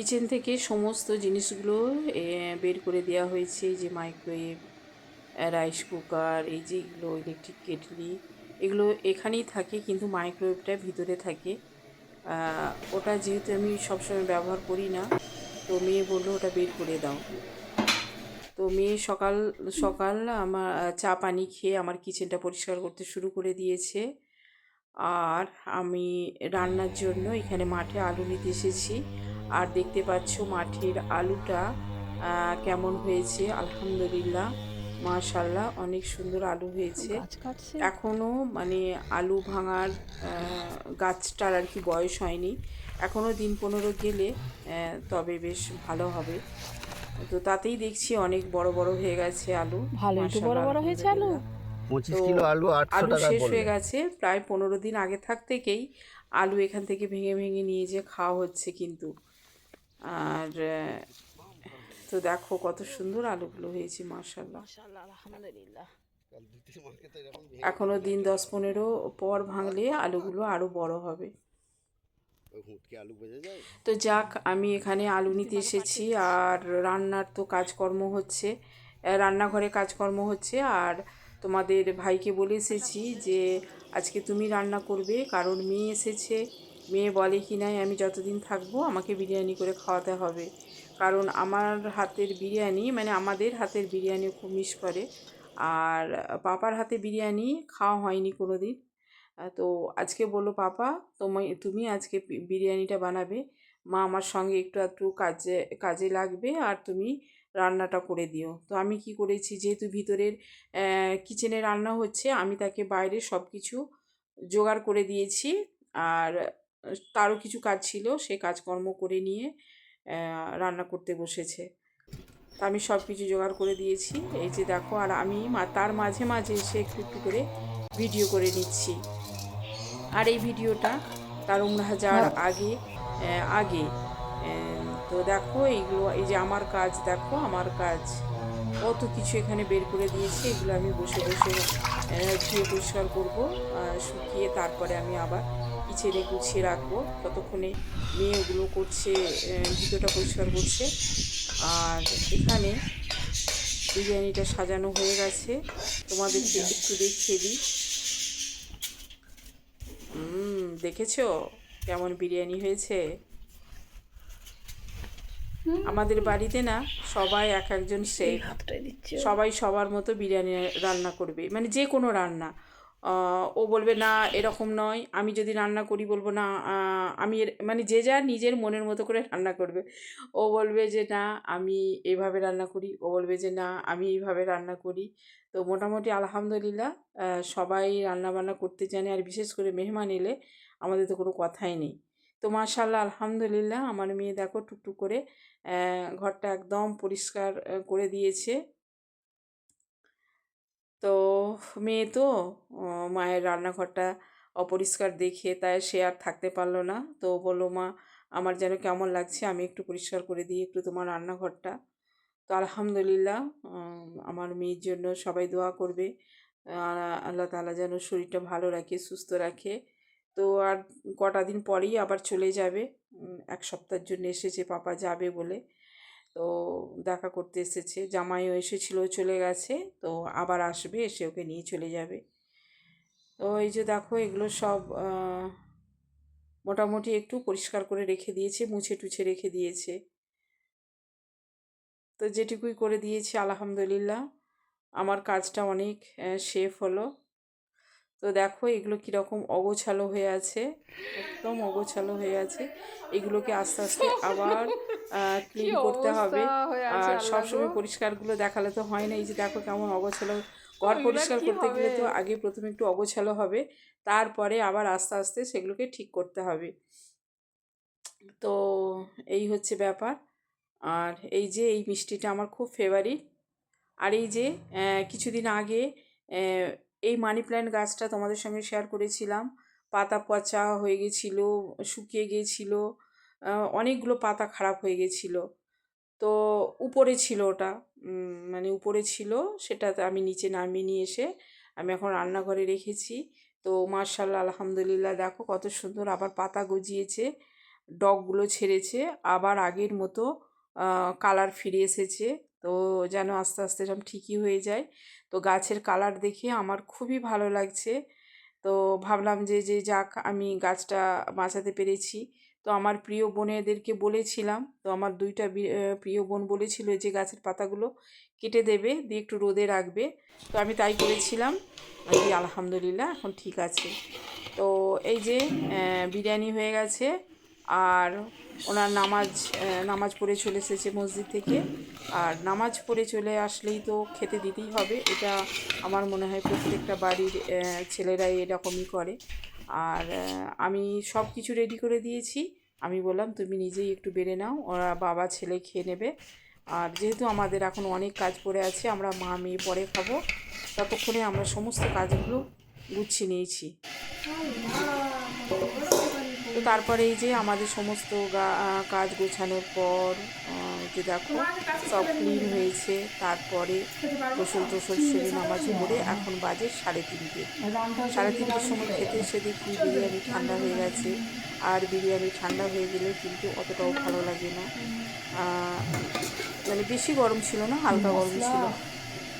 Kitchen থেকে সমস্ত জিনিসগুলো বের করে দেওয়া হয়েছে যে মাইক্রোওয়েভ রাইস কুকার এই যে এগুলো ইলেকট্রিক কেটলি এগুলো এখানেই থাকে কিন্তু মাইক্রোওয়েভটা ভিতরে থাকে। ওটা যেহেতু আমি সবসময় ব্যবহার করি না, তো মেয়ে বলল ওটা বের করে দাও। তো মেয়ে সকাল সকাল আমার, চা পানি খেয়ে আমার কিচেনটা পরিষ্কার করতে শুরু করে দিয়েছে। আর আমি রান্নার জন্য এখানে মাঠে আলু নিতে এসেছি। আর দেখতে পাচ্ছ মাঠের আলুটা কেমন হয়েছে? আলহামদুলিল্লাহ মাশাল্লাহ অনেক সুন্দর আলু হয়েছে। এখনও মানে আলু ভাঙার গাছটার আর কি বয়স হয়নি। এখনও দিন পনেরো গেলে তবে বেশ ভালো হবে। তো তাতেই দেখছি অনেক বড় বড় হয়ে গেছে আলু। ভালোই বড় বড় হয়েছে আলু। কিলো আলু আলু শেষ হয়ে গেছে প্রায় পনেরো দিন আগে থাক থেকেই আলু এখান থেকে ভেঙে ভেঙে নিয়ে যে খাওয়া হচ্ছে কিন্তু। আর তো দেখো কত সুন্দর আলুগুলো হয়েছে মার্শাল্লাহ আলহামদুলিল্লাহ। এখনও দিন দশ পনেরো পর ভাঙলে আলুগুলো আরও বড় হবে। তো যাক আমি এখানে আলু নিতে এসেছি আর রান্নার তো কাজকর্ম হচ্ছে রান্নাঘরে কাজকর্ম হচ্ছে আর তোমাদের ভাইকে বলে এসেছি যে আজকে তুমি রান্না করবে কারণ মেয়ে এসেছে। মেয়ে বলে কি নাই, আমি যতদিন থাকব আমাকে বিরিয়ানি করে খাওয়াতে হবে। কারণ আমার হাতের বিরিয়ানি মানে আমাদের হাতের বিরিয়ানি খুব মিস করে। আর পাপার হাতে বিরিয়ানি খাওয়া হয়নি কোনো দিন তো আজকে বলল, পাপা তুমি তুমি আজকে বিরিয়ানিটা বানাবে। মা আমার সঙ্গে একটু একটু কাজে কাজে লাগবে আর তুমি রান্নাটা করে দিও। তো আমি কি করেছি, যেহেতু ভিতরের কিচেনে রান্না হচ্ছে, আমি তাকে বাইরে সব কিছু জোগাড় করে দিয়েছি। আর তারও কিছু কাজ ছিল সে কাজকর্ম করে নিয়ে রান্না করতে বসেছে। তা আমি সব কিছু জোগাড় করে দিয়েছি। এই যে দেখো আর আমি তার মাঝে মাঝে এসে একটু একটু করে ভিডিও করে নিচ্ছি। আর এই ভিডিওটা তার উমরাহ যাওয়ার আগে আগে। তো দেখো এইগুলো এই যে আমার কাজ দেখো আমার কাজ। কত কিছু এখানে বের করে দিয়েছি এগুলো আমি বসে বসে ধুয়ে পরিষ্কার করব শুকিয়ে তারপরে আমি আবার কিচেনে গুছিয়ে রাখব। ততক্ষণে মেয়ে ওগুলো করছে ভিতরটা পরিষ্কার করছে। আর এখানে বিরিয়ানিটা সাজানো হয়ে গেছে। তোমাদেরকে একটু দেখিয়ে দিই। দেখেছ কেমন বিরিয়ানি হয়েছে? আমাদের বাড়িতে না সবাই এক একজন শেফ। হাতটাই সবাই সবার মতো বিরিয়ানি রান্না করবে। মানে যে কোনো রান্না। ও বলবে, না, এরকম নয়। আমি যদি রান্না করি বলব, না আমি মানে যে যার নিজের মনের মতো করে রান্না করবে। ও বলবে যে, না, আমি এইভাবে রান্না করি। ও বলবে যে, না, আমি এইভাবে রান্না করি। তো মোটামুটি আলহামদুলিল্লাহ সবাই রান্না বান্না করতে জানে। আর বিশেষ করে মেহমান এলে আমাদের তো কোনো কথাই নেই। তো মাশাল্লাহ আলহামদুলিল্লাহ, আমার মেয়ে দেখো টুকটুক করে ঘরটা একদম পরিষ্কার করে দিয়েছে। তো মেয়ে তো মায়ের রান্নাঘরটা অপরিষ্কার দেখে তাই সে আর থাকতে পারল না। তো বলল, মা, আমার যেন কেমন লাগছে, আমি একটু পরিষ্কার করে দিই একটু তোমার রান্নাঘরটা। তো আলহামদুলিল্লাহ আমার মেয়ের জন্য সবাই দোয়া করবে। আল্লাহ তাআলা যেন শরীরটা ভালো রাখে, সুস্থ রাখে। তো আর কটা দিন পরেই আবার চলে যাবে। এক সপ্তাহের জন্য এসেছে, পাপা যাবে বলে। তো দেখা করতে এসেছে। জামাইও এসেছিল, চলে গেছে। তো আবার আসবে, এসে ওকে নিয়ে চলে যাবে। তো এই যে দেখো, এগুলো সব মোটামুটি একটু পরিষ্কার করে রেখে দিয়েছে, মুছে টুছে রেখে দিয়েছে। তো যেটুকুই করে দিয়েছি, আলহামদুলিল্লাহ। আমার কাজটা অনেক সেফ হলো। তো দেখো, এগুলো কীরকম অগোছালো হয়ে আছে, একদম অগোছালো হয়ে আছে। এগুলোকে আস্তে আস্তে আবার ক্লিন করতে হবে। আর সবসময় পরিষ্কারগুলো দেখালে তো হয় না এই যে দেখো কেমন অগোছালো ঘর পরিষ্কার করতে গেলে তো আগে প্রথমে একটু অগোছালো হবে তারপরে আবার আস্তে আস্তে সেগুলোকে ঠিক করতে হবে। তো এই হচ্ছে ব্যাপার। আর এই যে এই মিষ্টিটা আমার খুব ফেভারিট আর এই যে কিছুদিন আগে এই মানি প্ল্যান্ট গাছটা তোমাদের সঙ্গে শেয়ার করেছিলাম। পাতা পচা হয়ে গেছিল শুকিয়ে গিয়েছিল অনেকগুলো পাতা খারাপ হয়ে গেছিল। তো উপরে ছিল ওটা মানে উপরে ছিল, সেটাতে আমি নিচে নামিয়ে নিয়ে এসে আমি এখন রান্নাঘরে রেখেছি। তো মার্শাল্লাহ আলহামদুলিল্লাহ, দেখো কত সুন্দর আবার পাতা গজিয়েছে, ডগগুলো ছেড়েছে, আবার আগের মতো কালার ফিরে এসেছে। তো যেন আস্তে আস্তে এরকম ঠিকই হয়ে যায়। তো গাছের কালার দেখে আমার খুবই ভালো লাগছে। তো ভাবলাম যে যে যাক, আমি গাছটা বাঁচাতে পেরেছি। তো আমার প্রিয় বোনেদেরকে বলেছিলাম, তো আমার দুইটা প্রিয় বোন বলেছিল যে গাছের পাতাগুলো কেটে দেবে, দিয়ে একটু রোদে রাখবে। তো আমি তাই করেছিলাম। দিয়ে আলহামদুলিল্লাহ, এখন ঠিক আছে। তো এই যে বিরিয়ানি হয়ে গেছে, আর ওনার নামাজ নামাজ পড়ে চলে এসেছে মসজিদ থেকে। আর নামাজ পড়ে চলে আসলেই তো খেতে দিতেই হবে, এটা আমার মনে হয় প্রত্যেকটা বাড়ির ছেলেরাই এরকমই করে। আর আমি সব কিছু রেডি করে দিয়েছি। আমি বললাম, তুমি নিজেই একটু বেড়ে নাও, ওরা বাবা, ছেলে খেয়ে নেবে। আর যেহেতু আমাদের এখন অনেক কাজ পড়ে আছে, আমরা মা, মেয়ে পরে খাব, ততক্ষণে আমরা সমস্ত কাজগুলো গুছিয়ে নিয়েছি। তো তারপরে এই যে আমাদের সমস্ত গা- কাজ গোছানোর পর যে দেখো সব ক্লিন হয়েছে। তারপরে গোসল টোসল সেরে নামাজ পড়ে এখন বাজে সাড়ে তিনটে। সাড়ে তিনটের সময় খেতে এসে দেখি বিরিয়ানি ঠান্ডা হয়ে গেছে। আর বিরিয়ানি ঠান্ডা হয়ে গেলে কিন্তু অতটাও ভালো লাগে না। মানে বেশি গরম ছিল না হালকা গরম ছিল।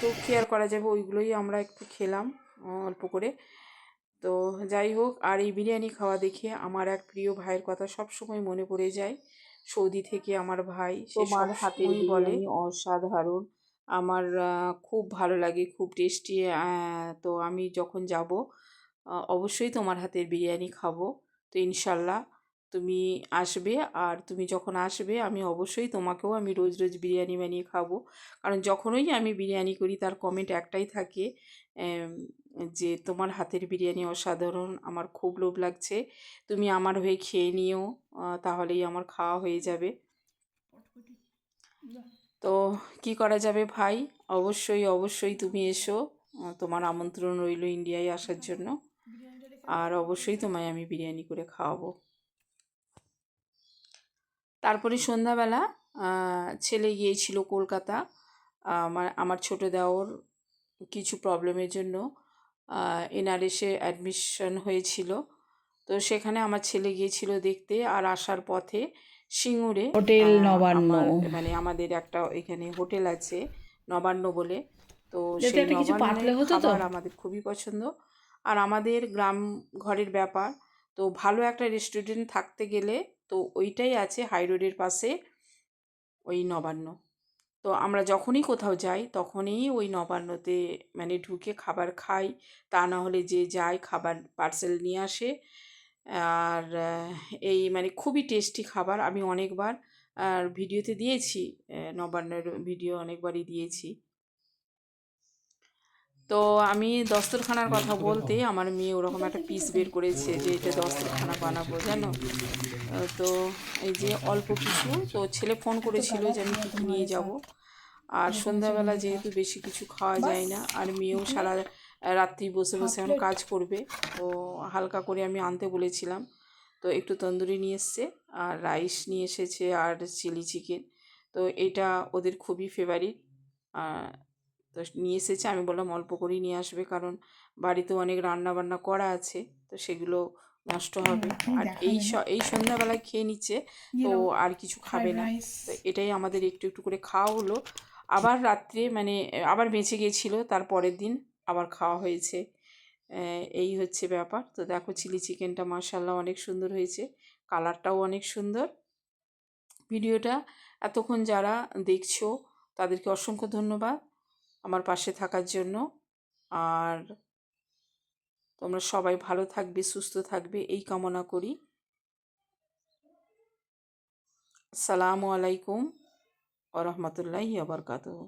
তো কেয়ার করা যাবে ওইগুলোই আমরা একটু খেলাম অল্প করে। তো যাই হোক আর এই বিরিয়ানি খাওয়া দেখে আমার এক প্রিয় ভাইয়ের কথা সব সময় মনে পড়ে যায়। সৌদি থেকে আমার ভাই তোমার সময়ই বলে। অসাধারণ। আমার খুব ভালো লাগে খুব টেস্টি তো আমি যখন যাব অবশ্যই তোমার হাতের বিরিয়ানি খাব। তো ইনশাল্লাহ তুমি আসবে আর তুমি যখন আসবে আমি অবশ্যই তোমাকেও আমি রোজ রোজ বিরিয়ানি বানিয়ে খাব। কারণ যখনই আমি বিরিয়ানি করি তার কমেন্ট একটাই থাকে যে তোমার হাতের বিরিয়ানি অসাধারণ আমার খুব লোভ লাগছে। তুমি আমার হয়ে খেয়ে নিও তাহলেই আমার খাওয়া হয়ে যাবে। তো কি করা যাবে ভাই? অবশ্যই অবশ্যই তুমি এসো। তোমার আমন্ত্রণ রইল ইন্ডিয়ায় আসার জন্য। আর অবশ্যই তোমায় আমি বিরিয়ানি করে খাওয়াবো। তারপরে সন্ধ্যাবেলা ছেলে গিয়েছিল কলকাতা। আমার আমার ছোটো দেওর কিছু প্রবলেমের জন্য। এনআরএসে অ্যাডমিশন হয়েছিল তো সেখানে আমার ছেলে গিয়েছিল দেখতে আর আসার পথে সিঙ্গুরে হোটেল নবান্ন। মানে আমাদের একটা এখানে হোটেল আছে নবান্ন বলে তো সেই। খাবার আমাদের খুবই পছন্দ আর আমাদের গ্রাম ঘরের ব্যাপার তো ভালো একটা রেস্টুরেন্ট থাকতে গেলে তো ওইটাই আছে হাই রোডের পাশে ওই নবান্ন তো আমরা যখনই কোথাও যাই, তখনই ওই নবান্নতে মানে ঢুকে খাবার খাই। তা না হলে যে যায় খাবার পার্সেল নিয়ে আসে। আর এই মানে খুবই টেস্টি খাবার। আমি অনেকবার, আর ভিডিওতে দিয়েছি নবান্নের ভিডিও অনেকবারই দিয়েছি। তো আমি দস্তরখানার কথা বলতে আমার মেয়ে ওরকম একটা পিস বের করেছে যে এটা দস্তরখানা বানাবো জানো? তো এই যে অল্প কিছু তো ছেলে ফোন করেছিল যে আমি কী নিয়ে যাব। আর সন্ধ্যাবেলা যেহেতু বেশি কিছু খাওয়া যায় না আর মেয়েও সারা রাত্রি বসে বসে এখন কাজ করবে তো হালকা করে আমি আনতে বলেছিলাম। তো একটু তন্দুরি নিয়ে এসছে আর রাইস নিয়ে এসেছে আর চিলি চিকেন। তো এটা ওদের খুবই ফেভারিট তো নিয়ে এসেছে। আমি বললাম অল্প করেই নিয়ে আসবে কারণ বাড়িতে অনেক রান্না বান্না করা আছে তো সেগুলো নষ্ট হবে। আর এই এই সন্ধ্যাবেলায় খেয়ে নিচ্ছে তো আর কিছু খাবে না। তো এটাই আমাদের একটু একটু করে খাওয়া হলো। আবার রাত্রে মানে আবার বেঁচে গিয়েছিল তার পরের দিন আবার খাওয়া হয়েছে। এই হচ্ছে ব্যাপার। তো দেখো চিলি চিকেনটা মার্শাল্লাহ অনেক সুন্দর হয়েছে। কালারটাও অনেক সুন্দর। ভিডিওটা এতক্ষণ যারা দেখছ তাদেরকে অসংখ্য ধন্যবাদ। আমার পাশে থাকার জন্য। আর তোমরা সবাই ভালো থাকবে, সুস্থ থাকবে, এই কামনা করি। আসসালামু আলাইকুম ওরহমতুল্লাহি আবরকাতুহ